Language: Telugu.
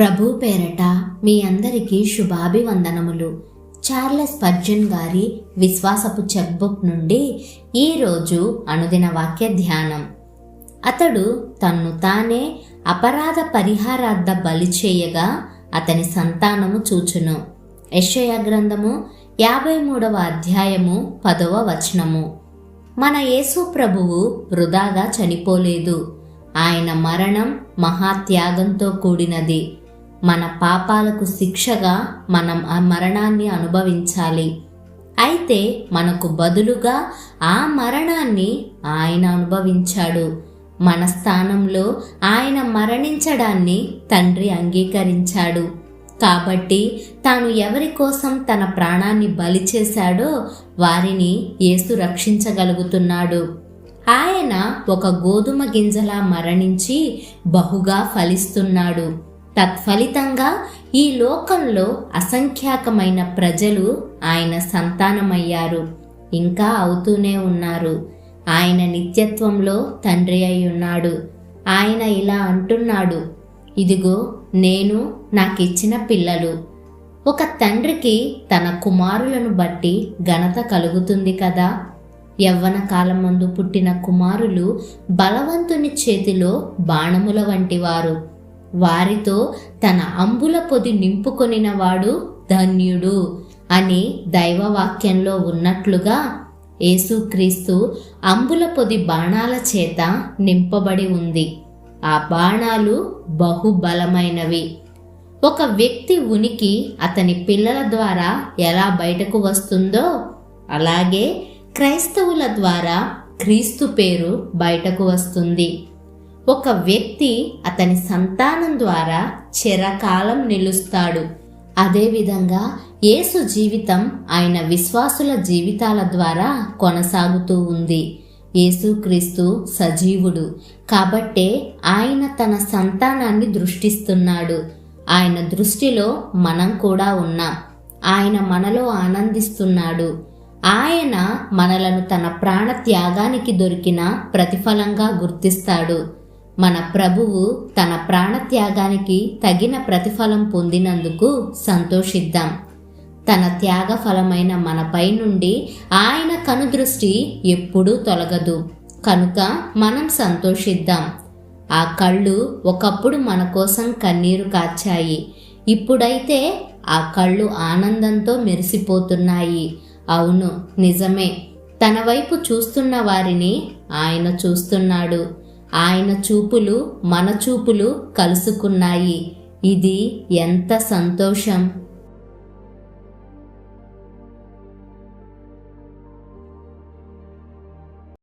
ప్రభు పేరట మీ అందరికీ శుభాభివందనములు. చార్లెస్ పర్జన్ గారి విశ్వాసపు చెక్బుక్ నుండి ఈరోజు అనుదిన వాక్య ధ్యానం. అతడు తన్ను తానే అపరాధ పరిహారార్థ బలి చేయగా అతని సంతానము చూచును. యశయ గ్రంథము యాభై మూడవ అధ్యాయము పదవ వచనము. మన యేసు ప్రభువు వృధాగా చనిపోలేదు. ఆయన మరణం మహాత్యాగంతో కూడినది. మన పాపాలకు శిక్షగా మనం ఆ మరణాన్ని అనుభవించాలి. అయితే మనకు బదులుగా ఆ మరణాన్ని ఆయన అనుభవించాడు. మన స్థానంలో ఆయన మరణించడాన్ని తండ్రి అంగీకరించాడు. కాబట్టి తాను ఎవరి కోసం తన ప్రాణాన్ని బలి చేశాడో వారిని యేసు రక్షించగలుగుతున్నాడు. ఆయన ఒక గోధుమ గింజలా మరణించి బహుగా ఫలిస్తున్నాడు. తత్ఫలితంగా ఈ లోకంలో అసంఖ్యాకమైన ప్రజలు ఆయన సంతానమయ్యారు. ఇంకా అవుతూనే ఉన్నారు. ఆయన నిత్యత్వంలో తండ్రి అయి ఉన్నాడు. ఆయన ఇలా అంటున్నాడు ఇదిగో నేను నాకిచ్చిన పిల్లలు. ఒక తండ్రికి తన కుమారులను బట్టి ఘనత కలుగుతుంది కదా. యవ్వన కాలమందు పుట్టిన కుమారులు బలవంతుని చేతిలో బాణముల వంటివారు. వారితో తన అంబుల పొది నింపుకొనినవాడు ధన్యుడు అని దైవవాక్యంలో ఉన్నట్లుగా యేసుక్రీస్తు అంబుల పొది బాణాల చేత నింపబడి ఉంది. ఆ బాణాలు బహుబలమైనవి. ఒక వ్యక్తి ఉనికి అతని పిల్లల ద్వారా ఎలా బయటకు వస్తుందో అలాగే క్రైస్తవుల ద్వారా క్రీస్తు పేరు బయటకు వస్తుంది. ఒక వ్యక్తి అతని సంతానం ద్వారా చిరకాలం నిలుస్తాడు. అదేవిధంగా యేసు జీవితం ఆయన విశ్వాసుల జీవితాల ద్వారా కొనసాగుతూ ఉంది. యేసుక్రీస్తు సజీవుడు. కాబట్టే ఆయన తన సంతానాన్ని దృష్టిస్తున్నాడు. ఆయన దృష్టిలో మనం కూడా ఉన్నాం. ఆయన మనలో ఆనందిస్తున్నాడు. ఆయన మనలను తన ప్రాణ త్యాగానికి దొరికిన ప్రతిఫలంగా గుర్తిస్తాడు. మన ప్రభువు తన ప్రాణత్యాగానికి తగిన ప్రతిఫలం పొందినందుకు సంతోషిద్దాం. తన త్యాగ ఫలమైన మనపై నుండి ఆయన కనుదృష్టి ఎప్పుడూ తొలగదు. కనుక మనం సంతోషిద్దాం. ఆ కళ్ళు ఒకప్పుడు మన కోసం కన్నీరు కాచాయి ఇప్పుడైతే ఆ కళ్ళు ఆనందంతో మెరిసిపోతున్నాయి. అవును నిజమే. తన వైపు చూస్తున్న వారిని ఆయన చూస్తున్నాడు. ఆయన చూపులు మన చూపులు కలుసుకున్నాయి. ఇది ఎంత సంతోషం!